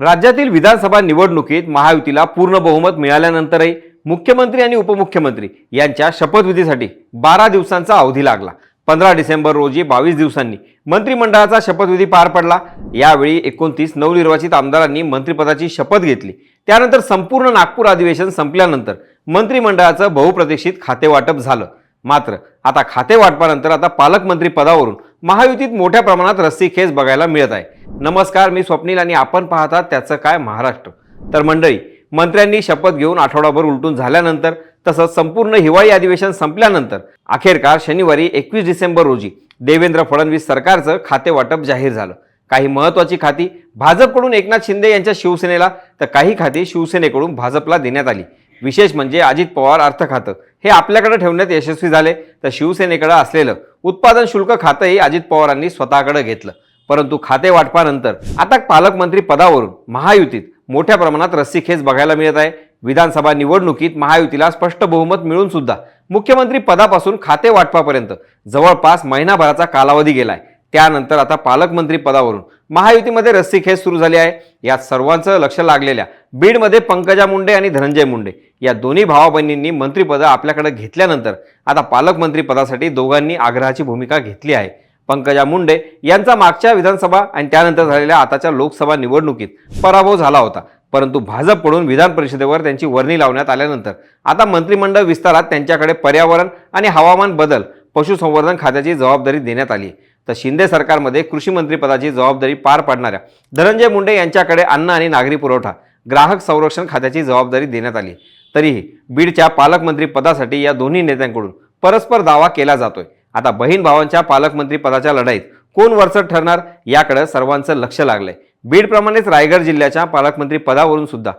राज्यातील विधानसभा निवडणुकीत महायुतीला पूर्ण बहुमत मिळाल्यानंतरही मुख्यमंत्री आणि उपमुख्यमंत्री यांच्या शपथविधीसाठी बारा दिवसांचा अवधी लागला. पंधरा डिसेंबर रोजी बावीस दिवसांनी मंत्रिमंडळाचा शपथविधी पार पडला. यावेळी एकोणतीस नवनिर्वाचित आमदारांनी मंत्रिपदाची शपथ घेतली. त्यानंतर संपूर्ण नागपूर अधिवेशन संपल्यानंतर मंत्रिमंडळाचं बहुप्रतीक्षित खातेवाटप झालं. मात्र आता खातेवाटपानंतर आता पालकमंत्री पदावरून महायुतीत मोठ्या प्रमाणात रस्सीखेच बघायला मिळत आहे. नमस्कार मी स्वप्नील आणि आपण पाहतात त्याचं काय महाराष्ट्र. तर मंडळी मंत्र्यांनी शपथ घेऊन आठवडाभर उलटून झाल्यानंतर तसंच संपूर्ण हिवाळी अधिवेशन संपल्यानंतर अखेरकार शनिवारी एकवीस डिसेंबर रोजी देवेंद्र फडणवीस सरकारचं खाते वाटप जाहीर झालं. काही महत्वाची खाती भाजपकडून एकनाथ शिंदे यांच्या शिवसेनेला तर काही खाती शिवसेनेकडून भाजपला देण्यात आली. विशेष म्हणजे अजित पवार अर्थ खातं हे आपल्याकडे ठेवण्यात यशस्वी झाले तर शिवसेनेकडे असलेलं उत्पादन शुल्क खातंही अजित पवारांनी स्वतःकडे घेतलं. परंतु खाते वाटपानंतर आता पालकमंत्री पदावरून महायुतीत मोठ्या प्रमाणात रस्सीखेच बघायला मिळत आहे. विधानसभा निवडणुकीत महायुतीला स्पष्ट बहुमत मिळून सुद्धा मुख्यमंत्री पदापासून खाते वाटपापर्यंत जवळपास महिनाभराचा कालावधी गेलाय. त्यानंतर आता पालकमंत्री पदावरून महायुतीमध्ये रस्सीखेच सुरू झाली आहे. यात सर्वांचं लक्ष लागलेल्या बीडमध्ये पंकजा मुंडे आणि धनंजय मुंडे या दोन्ही भावा बहिणींनी मंत्रिपदं आपल्याकडे घेतल्यानंतर आता पालकमंत्री पदासाठी दोघांनी आग्रहाची भूमिका घेतली आहे. पंकजा मुंडे यांचा मागच्या विधानसभा आणि त्यानंतर झालेल्या आताच्या लोकसभा निवडणुकीत पराभव झाला होता. परंतु भाजपकडून विधान परिषदेवर त्यांची वर्णी लावण्यात आल्यानंतर आता मंत्रिमंडळ विस्तारात त्यांच्याकडे पर्यावरण आणि हवामान बदल पशुसंवर्धन खात्याची जबाबदारी देण्यात आली तर शिंदे सरकारमध्ये कृषी मंत्रीपदाची जबाबदारी पार पाडणाऱ्या धनंजय मुंडे यांच्याकडे अन्न आणि नागरी पुरवठा ग्राहक संरक्षण खात्याची जबाबदारी देण्यात आली तरीही बीडच्या पालकमंत्री पदासाठी या दोन्ही नेत्यांकडून परस्पर दावा केला जातोय. आता बहीण भावांच्या पालकमंत्री पदाच्या लढाईत कोण वरचढ ठरणार याकडे सर्वांचं लक्ष लागलंय. बीडप्रमाणेच रायगड जिल्ह्याच्या पालकमंत्री पदावरून सुद्धा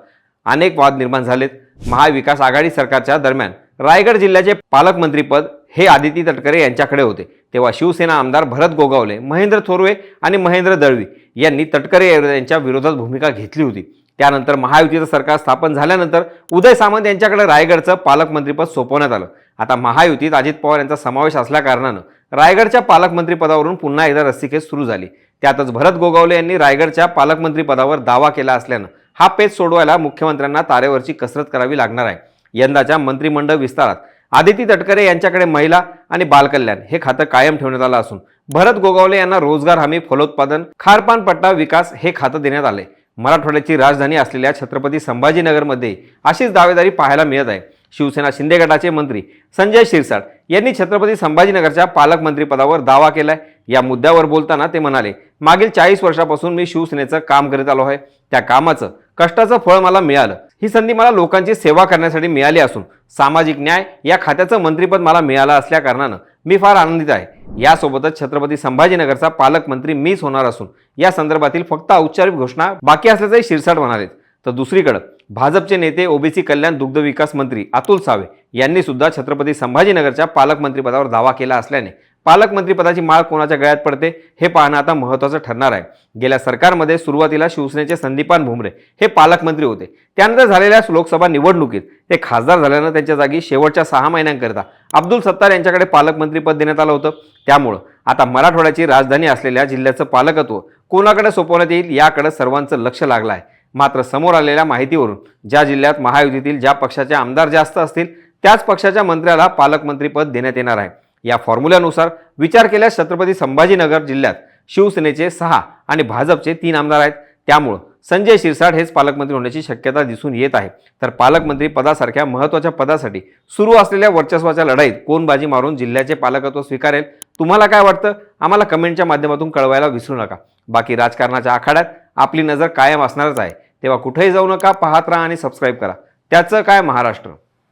अनेक वाद निर्माण झालेत. महाविकास आघाडी सरकारच्या दरम्यान रायगड जिल्ह्याचे पालकमंत्रीपद हे आदिती तटकरे यांच्याकडे होते. तेव्हा शिवसेना आमदार भरत गोगावले महेंद्र थोरवे आणि महेंद्र दळवी यांनी तटकरे यांच्या विरोधात भूमिका घेतली होती. त्यानंतर महायुतीचं सरकार स्थापन झाल्यानंतर उदय सामंत यांच्याकडे रायगडचं पालकमंत्रीपद सोपवण्यात आलं. आता महायुतीत अजित पवार यांचा समावेश असल्याकारणानं रायगडच्या पालकमंत्रीपदावरून पुन्हा एकदा रस्सीखेच सुरू झाली. त्यातच भरत गोगावले यांनी रायगडच्या पालकमंत्रीपदावर दावा केला असल्यानं हा पेच सोडवायला मुख्यमंत्र्यांना तारेवरची कसरत करावी लागणार आहे. यंदाच्या मंत्रिमंडळ विस्तारात आदिती तटकरे यांच्याकडे महिला आणि बालकल्याण हे खातं कायम ठेवण्यात आलं असून भरत गोगावले यांना रोजगार हमी फलोत्पादन खारपान पट्टा विकास हे खातं देण्यात आले. मराठवाड्याची राजधानी असलेल्या छत्रपती संभाजीनगरमध्ये अशीच दावेदारी पाहायला मिळत आहे. शिवसेना शिंदे गटाचे मंत्री संजय शिरसाट यांनी छत्रपती संभाजीनगरच्या पालकमंत्रीपदावर दावा केलाय. या मुद्द्यावर बोलताना ते म्हणाले मागील चाळीस वर्षापासून मी शिवसेनेचं काम करीत आलो आहे. त्या कामाचं कष्टाचं फळ मला मिळालं. ही संधी मला लोकांची सेवा करण्यासाठी मिळाली असून सामाजिक न्याय या खात्याचं मंत्रीपद मला मिळालं असल्या कारणानं मी फार आनंदित आहे. यासोबतच छत्रपती संभाजीनगरचा पालकमंत्री मीच होणार असून या संदर्भातील फक्त औपचारिक घोषणा बाकी असल्याचंही शिरसाट म्हणाले तर दुसरीकडं भाजपचे नेते ओबीसी कल्याण दुग्ध विकास मंत्री अतुल सावे यांनी सुद्धा छत्रपती संभाजीनगरच्या पालकमंत्रीपदावर दावा केला असल्याने पालकमंत्रीपदाची माळ कोणाच्या गळ्यात पडते हे पाहणं आता महत्त्वाचं ठरणार आहे. गेल्या सरकारमध्ये सुरुवातीला शिवसेनेचे संदीपान भुमरे हे पालकमंत्री होते. त्यानंतर झालेल्या लोकसभा निवडणुकीत ते खासदार झाल्यानं त्यांच्या जागी शेवटच्या सहा महिन्यांकरिता अब्दुल सत्तार यांच्याकडे पालकमंत्रीपद देण्यात आलं होतं. त्यामुळं आता मराठवाड्याची राजधानी असलेल्या जिल्ह्याचं पालकत्व कोणाकडे सोपवण्यात येईल याकडे सर्वांचं लक्ष लागलं आहे. मात्र समोर आलेल्या माहितीवरून ज्या जिल्ह्यात महायुतीतील ज्या पक्षाचे आमदार जास्त असतील त्याच पक्षाच्या मंत्र्याला पालकमंत्रीपद देण्यात येणार आहे. या फॉर्म्युल्यानुसार विचार केल्यास छत्रपती संभाजीनगर जिल्ह्यात शिवसेनेचे सहा आणि भाजपचे तीन आमदार आहेत. त्यामुळं संजय शिरसाट हेच पालकमंत्री होण्याची शक्यता दिसून येत आहे. तर पालकमंत्री पदासारख्या महत्त्वाच्या पदासाठी सुरू असलेल्या वर्चस्वाच्या लढाईत कोण बाजी मारून जिल्ह्याचे पालकत्व स्वीकारेल. तुम्हाला काय वाटतं? आम्हाला कमेंटच्या माध्यमातून कळवायला विसरू नका. बाकी राजकारणाच्या आखाड्यात आपली नजर कायम असणारच आहे. तेव्हा कुठेही जाऊ नका पाहत राहा आणि सबस्क्राईब करा. त्याचं काय महाराष्ट्र?